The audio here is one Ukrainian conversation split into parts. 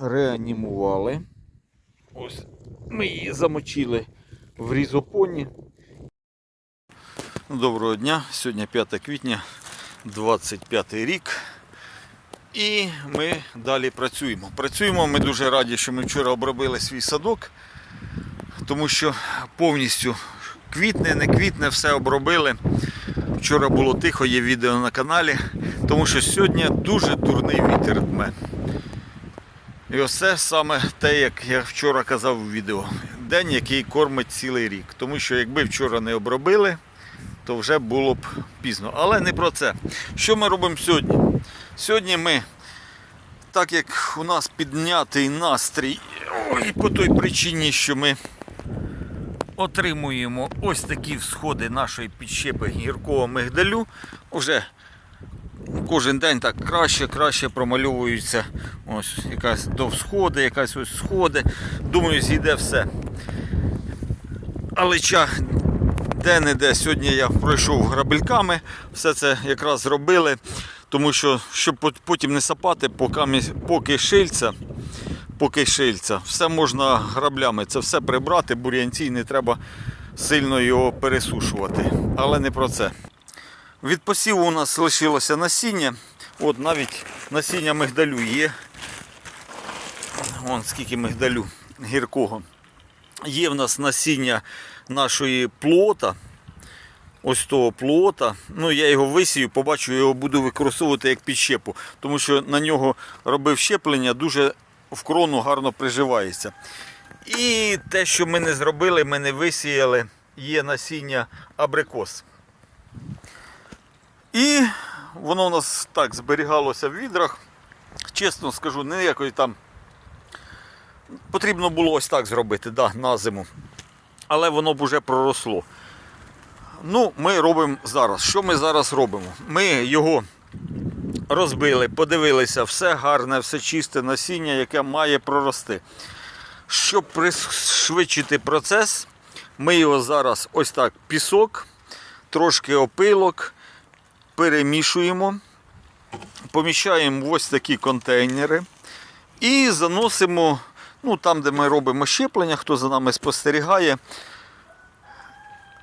реанімували. Ось ми її замочили в різопоні. Доброго дня, сьогодні 5 квітня, 25 рік. І ми далі працюємо. Працюємо, ми дуже раді, що ми вчора обробили свій садок, тому що повністю квітне, не квітне, все обробили. Вчора було тихо, є відео на каналі, тому що сьогодні дуже дурний вітер дме. І ось це саме те, як я вчора казав у відео. День, який кормить цілий рік. Тому що якби вчора не обробили, то вже було б пізно. Але не про це. Що ми робимо сьогодні? Сьогодні ми, так як у нас піднятий настрій, ой, по той причині, що ми отримуємо ось такі всходи нашої підщепи гіркого мигдалю, вже кожен день так краще, краще промальовуються ось якась до всходи, якась ось сходи. Думаю, зійде все. Але ча де-не-де сьогодні я пройшов грабельками, все це якраз зробили, тому що щоб потім не сапати, поки, поки шильця, поки шильця, все можна граблями, це все прибрати, бур'янці, не треба сильно його пересушувати. Але не про це. Від посіву у нас лишилося насіння. От навіть насіння мигдалю є. Вон скільки мигдалю гіркого. Є в нас насіння нашої плота. Ось того плота. Ну, я його висію, побачу, його буду використовувати як підщепу, тому що на нього робив щеплення, дуже в крону гарно приживається. І те, що ми не зробили, ми не висіяли, є насіння абрикос. І воно у нас так зберігалося в відрах. Чесно скажу, ніякої там. Потрібно було ось так зробити, да, на зиму. Але воно б уже проросло. Ну, ми робимо зараз. Що ми зараз робимо? Ми його розбили, подивилися, все гарне, все чисте насіння, яке має прорости. Щоб пришвидшити процес, ми його зараз ось так пісок, трошки опилок, перемішуємо, поміщаємо в ось такі контейнери і заносимо ну, там, де ми робимо щеплення, хто за нами спостерігає.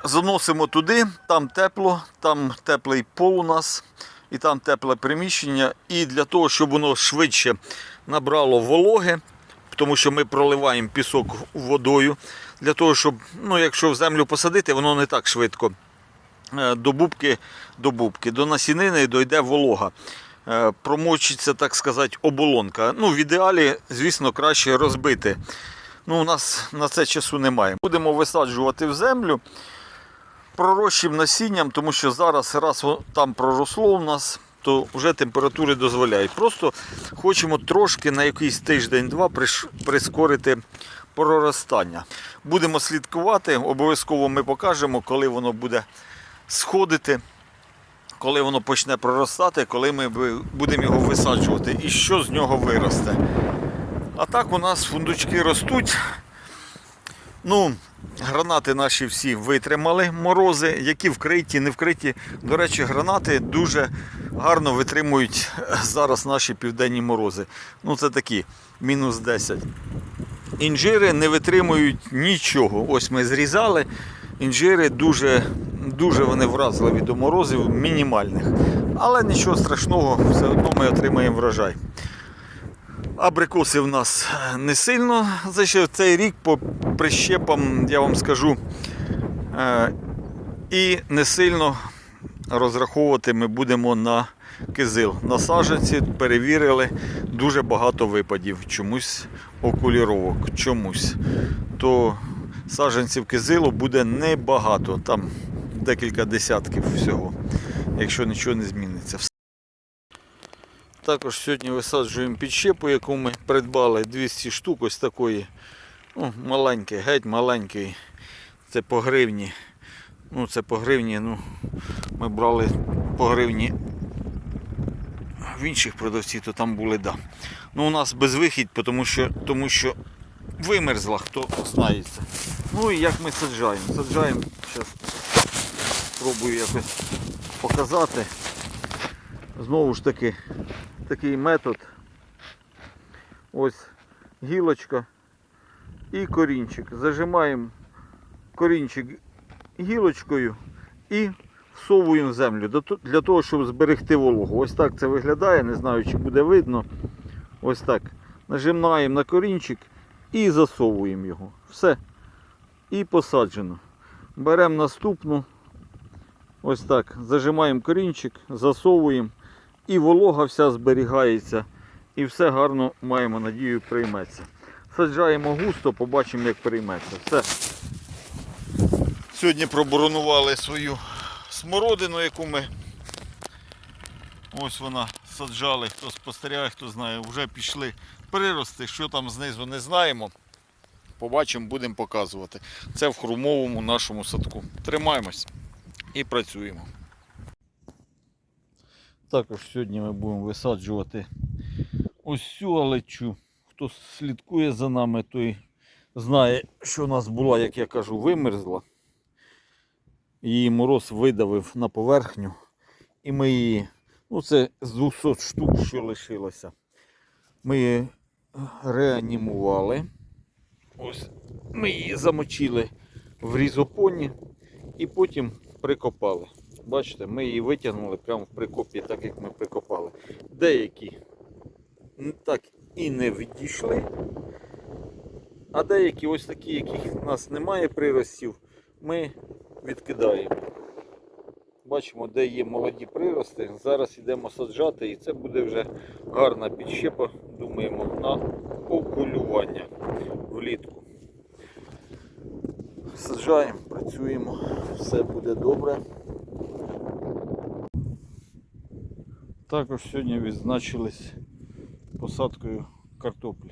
Заносимо туди, там тепло, там теплий пол у нас, і там тепле приміщення. І для того, щоб воно швидше набрало вологи, тому що ми проливаємо пісок водою, для того, щоб, ну, якщо в землю посадити, воно не так швидко до бубки, до бубки, до насінини дойде волога. Е, Промочиться, так сказати, оболонка. Ну, в ідеалі, звісно, краще розбити. Ну, у нас на це часу немає. Будемо висаджувати в землю пророщим насінням, тому що зараз раз там проросло у нас, то вже температури дозволяють. Просто хочемо трошки на якийсь тиждень-два прискорити проростання. Будемо слідкувати, обов'язково ми покажемо, коли воно буде сходити, коли воно почне проростати, коли ми будемо його висаджувати і що з нього виросте. А так у нас фундучки ростуть. Ну, гранати наші всі витримали морози, які вкриті, не вкриті. До речі, гранати дуже гарно витримують зараз наші південні морози. Ну, це такі, мінус 10. Інжири не витримують нічого. Ось ми зрізали. Інжири дуже, дуже вони вразливі до морозів, мінімальних. Але нічого страшного, все одно ми отримаємо врожай. Абрикоси в нас не сильно зайшли цей рік по прищепам, я вам скажу. е, І не сильно розраховувати ми будемо на кизил. На саджанці перевірили дуже багато випадів. Чомусь окуліровок, чомусь. То саджанців кизилу буде небагато, там декілька десятків всього, якщо нічого не зміниться. Також сьогодні висаджуємо підщепу, яку ми придбали 200 штук ось такої. Ну, маленький, геть маленький. Це по гривні. Ну, це по гривні, ну, ми брали по гривні в інших продавців, то там були, да. Ну, у нас безвихідь, тому що, тому що вимерзла, хто знається. Ну і як ми саджаємо. Саджаємо, зараз спробую якось показати. Знову ж таки, такий метод. Ось гілочка і корінчик. Зажимаємо корінчик гілочкою і всовуємо в землю для того, щоб зберегти вологу. Ось так це виглядає, не знаю, чи буде видно. Ось так. Нажимаємо на корінчик і засовуємо його. Все. І посаджено. Беремо наступну. Ось так. Зажимаємо корінчик, засовуємо. І волога вся зберігається. І все гарно маємо надію прийметься. Саджаємо густо, побачимо, як прийметься. Все. Сьогодні проборонували свою смородину, яку ми ось вона саджали. Хто спостерігає, хто знає, вже пішли прирости. Що там знизу не знаємо. Побачимо, будемо показувати. Це в хрумовому нашому садку. Тримаємось і працюємо. Також сьогодні ми будемо висаджувати ось цю алечу. Хто слідкує за нами, той знає, що у нас була, як я кажу, вимерзла. Її мороз видавив на поверхню. І ми її, ну це з 200 штук, що лишилося. Ми її реанімували. Ось ми її замочили в різопоні і потім прикопали. Бачите, ми її витягнули прямо в прикопі, так як ми прикопали. Деякі так і не відійшли. А деякі ось такі, яких в нас немає приростів, ми відкидаємо. Бачимо, де є молоді прирости. Зараз йдемо саджати і це буде вже гарна підщепа, думаємо, на окулювання влітку. Саджаємо, працюємо, все буде добре. Також сьогодні відзначились посадкою картоплі.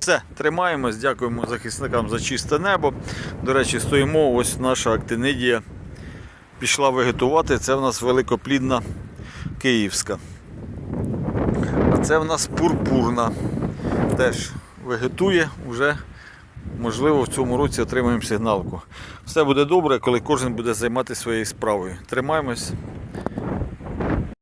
Все, тримаємось, дякуємо захисникам за чисте небо. До речі, стоїмо, ось наша актинидія пішла вегетувати. Це в нас великоплідна київська. А це в нас пурпурна. Теж вегетує, вже можливо в цьому році отримаємо сигналку. Все буде добре, коли кожен буде займатися своєю справою. Тримаємось,